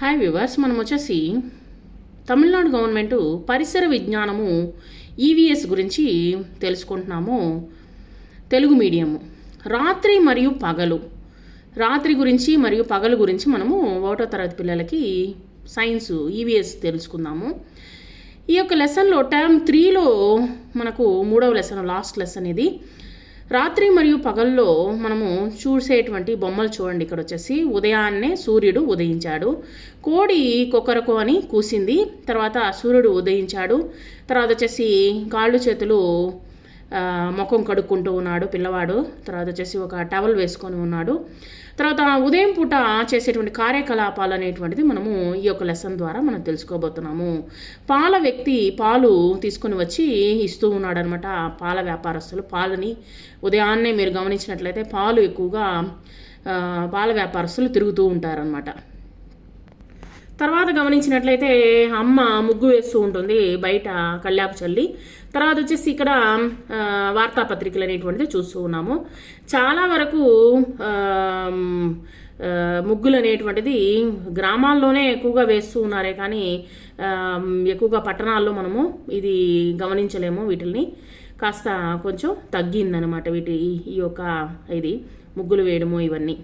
Hi viewers మనం వచ్చేసి Tamil Nadu government పరిసర విజ్ఞానము ఈవీఎస్ గురించి తెలుసుకుంటున్నాము. తెలుగు మీడియము రాత్రి మరియు పగలు. రాత్రి గురించి మరియు పగలు గురించి మనము ఒకటో తరగతి పిల్లలకి సైన్స్ ఈవీఎస్ తెలుసుకుందాము. ఈ యొక్క లెసన్లో టర్మ్ త్రీలో మనకు మూడవ లెసన్ లాస్ట్ లెసన్ ఇది. రాత్రి మరియు పగల్లో మనము చూసేటువంటి బొమ్మలు చూడండి. ఇక్కడ వచ్చేసి ఉదయాన్నే సూర్యుడు ఉదయించాడు. కోడి కొకరకు అని కూసింది. తర్వాత సూర్యుడు ఉదయించాడు. తర్వాత వచ్చేసి కాళ్ళు చేతులు ముఖం కడుక్కుంటూ ఉన్నాడు పిల్లవాడు. తర్వాత వచ్చేసి ఒక టవల్ వేసుకొని ఉన్నాడు. తర్వాత ఉదయం పూట చేసేటువంటి కార్యకలాపాలు అనేటువంటిది మనము ఈ యొక్క లెసన్ ద్వారా మనం తెలుసుకోబోతున్నాము. పాల వ్యక్తి పాలు తీసుకొని వచ్చి ఇస్తూ ఉన్నాడు అనమాట పాల వ్యాపారస్తులు. పాలని ఉదయాన్నే మీరు గమనించినట్లయితే పాలు ఎక్కువగా పాల వ్యాపారస్తులు తిరుగుతూ ఉంటారనమాట తర్వాత గమనించినట్లయితే అమ్మ ముగ్గు వేస్తూ ఉంటుంది బయట కళ్యాపు చల్లి. తర్వాత వచ్చేసి ఇక్కడ వార్తాపత్రికలు అనేటువంటిది చూస్తూ ఉన్నాము. చాలా వరకు ముగ్గులు అనేటువంటిది గ్రామాల్లోనే ఎక్కువగా వేస్తూ ఉన్నారే కానీ ఎక్కువగా పట్టణాల్లో మనము ఇది గమనించలేము వీటిని కాస్త కొంచెం తగ్గిందనమాట వీటి ఈ యొక్క ఇది ముగ్గులు వేయడము ఇవన్నీ.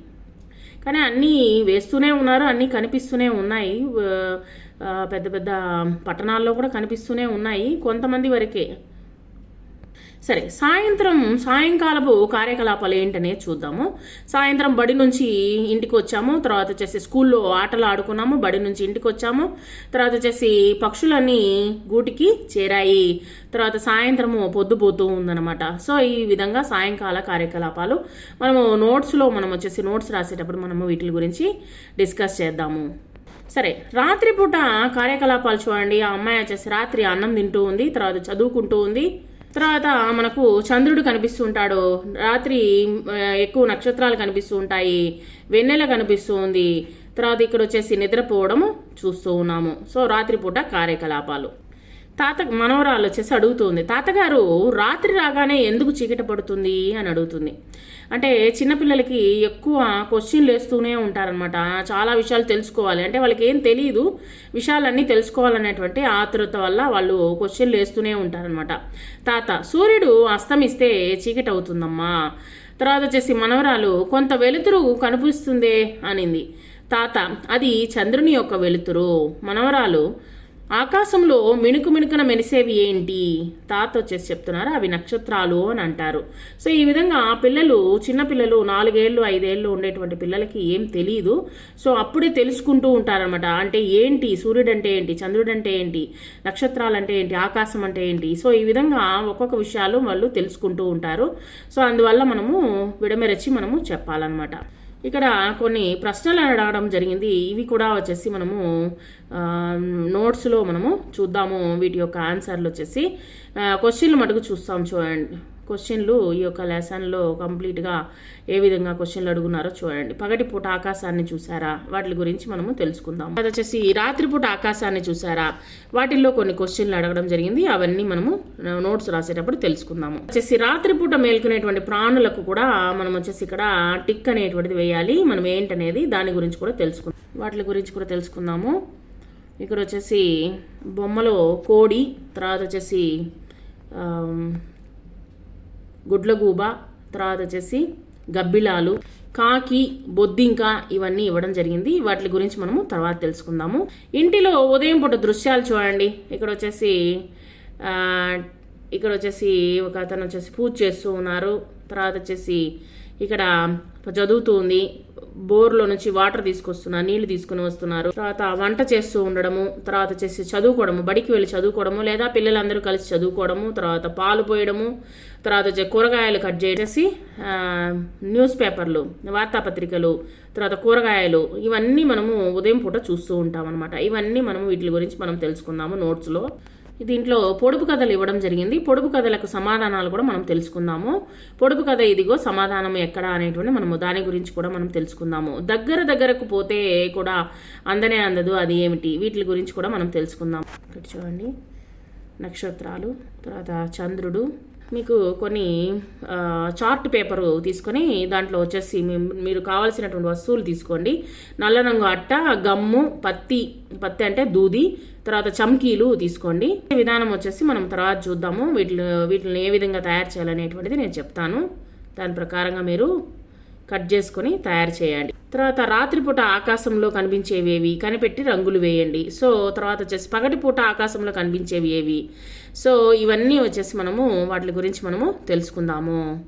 కానీ అన్నీ వేస్తూనే ఉన్నారు అన్నీ కనిపిస్తూనే ఉన్నాయి. పెద్ద పెద్ద పట్టణాల్లో కూడా కనిపిస్తూనే ఉన్నాయి. కొంతమంది వరకే. సరే సాయంత్రం సాయంకాలపు కార్యకలాపాలు ఏంటనేది చూద్దాము. సాయంత్రం బడి నుంచి ఇంటికి వచ్చాము తర్వాత వచ్చేసి స్కూల్లో ఆటలు ఆడుకున్నాము బడి నుంచి ఇంటికి వచ్చాము తర్వాత వచ్చేసి పక్షులన్నీ గూటికి చేరాయి. తర్వాత సాయంత్రము పొద్దుపోతూ ఉందన్నమాట. సో ఈ విధంగా సాయంకాల కార్యకలాపాలు మనము నోట్స్లో మనం వచ్చేసి నోట్స్ రాసేటప్పుడు మనము వీటి గురించి డిస్కస్ చేద్దాము. సరే రాత్రిపూట కార్యకలాపాలు చూడండి. ఆ అమ్మాయి వచ్చేసి రాత్రి అన్నం తింటూ ఉంది తర్వాత చదువుకుంటూ ఉంది. తర్వాత మనకు చంద్రుడు కనిపిస్తూ ఉంటాడు రాత్రి ఎక్కువ నక్షత్రాలు కనిపిస్తూ ఉంటాయి. వెన్నెల కనిపిస్తూ ఉంది తర్వాత ఇక్కడ వచ్చేసి నిద్రపోవడము చూస్తూ ఉన్నాము. సో రాత్రిపూట కార్యకలాపాలు. తాత మనవరాలు వచ్చేసి అడుగుతుంది తాతగారు రాత్రి రాగానే ఎందుకు చీకట పడుతుంది? అని అడుగుతుంది. అంటే చిన్నపిల్లలకి ఎక్కువ క్వశ్చన్లు వేస్తూనే ఉంటారనమాట చాలా విషయాలు తెలుసుకోవాలి. అంటే వాళ్ళకి ఏం తెలియదు విషయాలన్నీ తెలుసుకోవాలనేటువంటి ఆతృత వల్ల వాళ్ళు క్వశ్చన్లు వేస్తూనే ఉంటారనమాట తాత సూర్యుడు అస్తమిస్తే చీకటి అవుతుందమ్మా. తర్వాత వచ్చేసి మనవరాలు కొంత వెలుతురు కనిపిస్తుందే? అనింది. తాత అది చంద్రుని యొక్క వెలుతురు. మనవరాలు ఆకాశంలో మిణుకు మిణుకున మెరిసేవి ఏంటి? తాత వచ్చేసి చెప్తున్నారు? అవి నక్షత్రాలు అని అంటారు. సో ఈ విధంగా పిల్లలు చిన్నపిల్లలు నాలుగేళ్ళు ఐదేళ్ళు ఉండేటువంటి పిల్లలకి ఏం తెలియదు సో అప్పుడే తెలుసుకుంటూ ఉంటారనమాట అంటే ఏంటి? సూర్యుడు అంటే ఏంటి? చంద్రుడు అంటే ఏంటి? నక్షత్రాలు అంటే ఏంటి? ఆకాశం అంటే ఏంటి? సో ఈ విధంగా ఒక్కొక్క విషయాలు వాళ్ళు తెలుసుకుంటూ ఉంటారు. సో అందువల్ల మనము విడమెరచి మనము చెప్పాలన్నమాట. ఇక్కడ కొన్ని ప్రశ్నలు అడగడం జరిగింది. ఇవి కూడా వచ్చేసి మనము నోట్స్లో మనము చూద్దాము. వీటి యొక్క ఆన్సర్లు వచ్చేసి క్వశ్చన్లు మటుకు చూస్తాం చూడండి. క్వశ్చన్లు ఈ యొక్క లెసన్లో కంప్లీట్గా ఏ విధంగా క్వశ్చన్లు అడుగున్నారో చూడండి. పగటిపూట ఆకాశాన్ని చూసారా? వాటి గురించి మనము తెలుసుకుందాం. అది వచ్చేసి రాత్రిపూట ఆకాశాన్ని చూసారా? వాటిల్లో కొన్ని క్వశ్చన్లు అడగడం జరిగింది. అవన్నీ మనము నోట్స్ రాసేటప్పుడు తెలుసుకుందాము. వచ్చేసి రాత్రిపూట మేల్కొనేటువంటి ప్రాణులకు కూడా మనం వచ్చేసి ఇక్కడ టిక్ అనేటువంటిది వేయాలి. మనం ఏంటనేది దాని గురించి కూడా తెలుసుకుందాం. వాటి గురించి కూడా తెలుసుకుందాము. ఇక్కడ వచ్చేసి బొమ్మలో కోడి తర్వాత వచ్చేసి గుడ్లగూబ తర్వాత వచ్చేసి గబ్బిలాలు కాకి బొద్దింక ఇవన్నీ ఇవ్వడం జరిగింది. వాటి గురించి మనము తర్వాత తెలుసుకుందాము. ఇంటిలో ఉదయం పూట దృశ్యాలు చూడండి. ఇక్కడ వచ్చేసి ఇక్కడ వచ్చేసి ఒక అతను వచ్చేసి పూజ చేస్తూ ఉన్నారు. తర్వాత వచ్చేసి ఇక్కడ చదువుతూ ఉంది. బోర్లో నుంచి వాటర్ తీసుకొస్తున్నారు నీళ్ళు తీసుకుని వస్తున్నారు. తర్వాత వంట చేస్తూ ఉండడము తర్వాత వచ్చేసి చదువుకోవడము బడికి వెళ్ళి చదువుకోవడము లేదా పిల్లలందరూ కలిసి చదువుకోవడము తర్వాత పాలు పోయడము తర్వాత వచ్చే కూరగాయలు కట్ చేసేసి న్యూస్ పేపర్లు వార్తాపత్రికలు తర్వాత కూరగాయలు ఇవన్నీ మనము ఉదయం పూట చూస్తూ ఉంటాం అనమాట ఇవన్నీ మనము వీటి గురించి మనం తెలుసుకుందాము నోట్స్లో. దీంట్లో పొడుపు కథలు ఇవ్వడం జరిగింది. పొడుపు కథలకు సమాధానాలు కూడా మనం తెలుసుకుందాము. పొడుపు కథ ఇదిగో సమాధానం ఎక్కడ అనేటువంటి మనము దాని గురించి కూడా మనం తెలుసుకుందాము. దగ్గర దగ్గరకు పోతే కూడా అందనే అందదు అది ఏమిటి? వీటి గురించి కూడా మనం తెలుసుకుందాం ఇక్కడ చూడండి. నక్షత్రాలు తర్వాత చంద్రుడు మీకు కొన్ని చార్ట్ పేపరు తీసుకొని దాంట్లో వచ్చేసి మీరు కావాల్సినటువంటి వస్తువులు తీసుకోండి. నల్ల రంగు అట్ట గమ్ము పత్తి పత్తి అంటే దూది తర్వాత చమ్కీలు తీసుకోండి. విధానం వచ్చేసి మనం తర్వాత చూద్దాము. వీటిని వీటిని ఏ విధంగా తయారు చేయాలనేటువంటిది నేను చెప్తాను. దాని ప్రకారంగా మీరు కట్ చేసుకొని తయారు చేయండి. తర్వాత రాత్రిపూట ఆకాశంలో కనిపించేవి ఏవి కనిపెట్టి రంగులు వేయండి. సో తర్వాత వచ్చేసి పగటిపూట ఆకాశంలో కనిపించేవి ఏవి? సో ఇవన్నీ వచ్చేసి మనము వాటి గురించి మనము తెలుసుకుందాము.